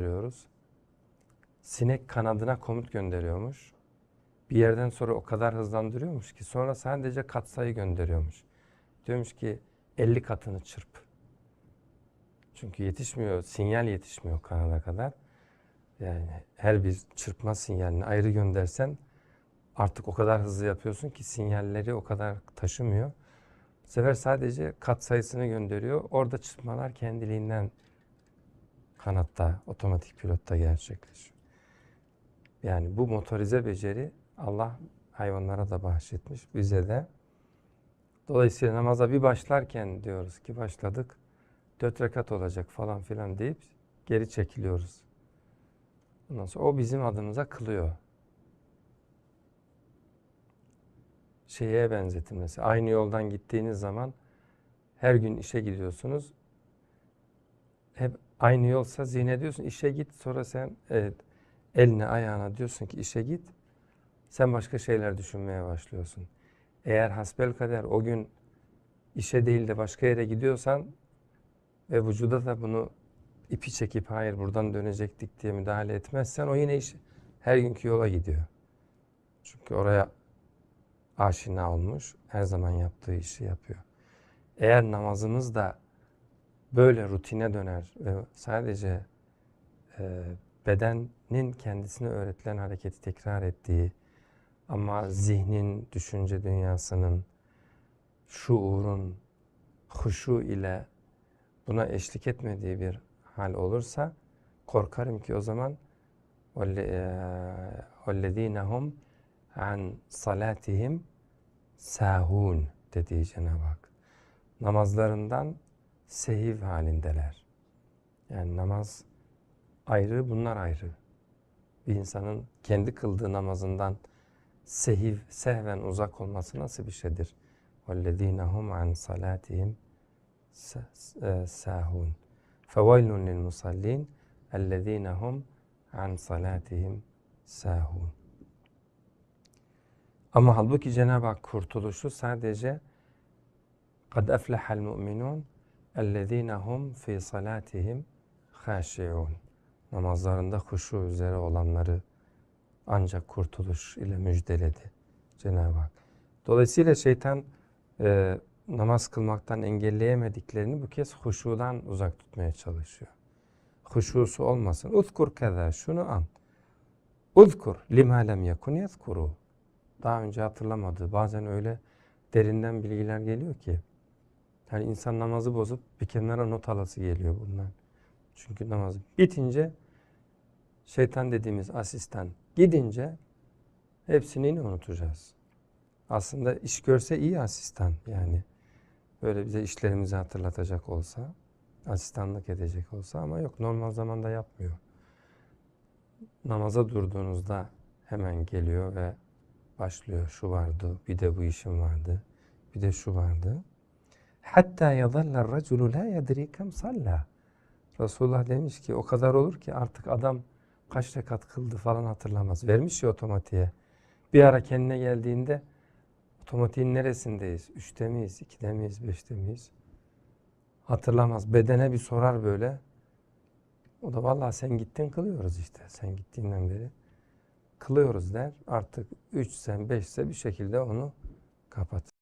gönderiyoruz. Sinek kanadına komut gönderiyormuş. Bir yerden sonra o kadar hızlandırıyormuş ki sonra sadece katsayı gönderiyormuş. Diyormuş ki 50 katını çırp. Çünkü yetişmiyor, sinyal yetişmiyor kanada kadar. Yani her bir çırpma sinyalini ayrı göndersen artık o kadar hızlı yapıyorsun ki sinyalleri o kadar taşımıyor. Bu sefer sadece kat sayısını gönderiyor. Orada çırpmalar kendiliğinden kanatta, otomatik pilotta gerçekleşiyor. Yani bu motorize beceri Allah hayvanlara da bahşetmiş, bize de. Dolayısıyla namaza bir başlarken diyoruz ki başladık, dört rekat olacak falan filan deyip geri çekiliyoruz. Ondan sonra o bizim adımıza kılıyor. Şeye benzetin mesela. Aynı yoldan gittiğiniz zaman her gün işe gidiyorsunuz. Hep aynı yolsa zihne diyorsun işe git sonra sen evet, eline ayağına diyorsun ki işe git. Sen başka şeyler düşünmeye başlıyorsun. Eğer hasbel kader o gün işe değil de başka yere gidiyorsan ve vücuda da bunu ipi çekip hayır buradan dönecektik diye müdahale etmezsen o yine iş her günkü yola gidiyor. Çünkü oraya aşina olmuş, her zaman yaptığı işi yapıyor. Eğer namazımız da böyle rutine döner ve sadece e, bedenin kendisine öğretilen hareketi tekrar ettiği ama zihnin, düşünce dünyasının, şuurun, huşu ile buna eşlik etmediği bir hal olursa korkarım ki o zaman وَالَّذ۪ينَ هُمْ an salatihim sahun dediği Cenab-ı Hak. Namazlarından sehiv halindeler. Yani namaz ayrı, bunlar ayrı. Bir insanın kendi kıldığı namazından sehiv, sehven uzak olması nasıl bir şeydir? وَالَّذ۪ينَ هُمْ عَنْ صَلَاتِهِمْ سَاهُونَ فَوَيْلٌ لِلْمُصَلِّينَ اَلَّذ۪ينَ هُمْ عَنْ صَلَاتِهِمْ سَاهُونَ Ama halbuki Cenab-ı Hak kurtuluşu sadece قَدْ أَفْلَحَ الْمُؤْمِنُونَ اَلَّذ۪ينَ هُمْ ف۪ي صَلَاتِهِمْ خَاشِعُونَ Namazlarında huşu üzere olanları ancak kurtuluş ile müjdeledi Cenab-ı Hak. Dolayısıyla şeytan e, namaz kılmaktan engelleyemediklerini bu kez huşudan uzak tutmaya çalışıyor. Huşusu olmasın. Uzkur keza şunu an. Uzkur lima lem yekun yezkuru. Daha önce hatırlamadığı bazen öyle derinden bilgiler geliyor ki. yani insan namazı bozup bir kenara not alası geliyor bundan. Çünkü namaz bitince şeytan dediğimiz asistan gidince hepsini yine unutacağız. Aslında iş görse iyi asistan yani. Böyle bize işlerimizi hatırlatacak olsa, asistanlık edecek olsa ama yok normal zamanda yapmıyor. Namaza durduğunuzda hemen geliyor ve başlıyor. Şu vardı, bir de bu işim vardı, bir de şu vardı. Hatta yadallar raculu la yedri kem salla. Resulullah demiş ki o kadar olur ki artık adam kaç rekat kıldı falan hatırlamaz. Vermiş ya otomatiğe. Bir ara kendine geldiğinde otomatiğin neresindeyiz? Üçte miyiz, ikide miyiz, beşte miyiz? Hatırlamaz. Bedene bir sorar böyle. O da vallahi sen gittin kılıyoruz işte. Sen gittiğinden beri kılıyoruz der. Artık üçsen beşse bir şekilde onu kapat.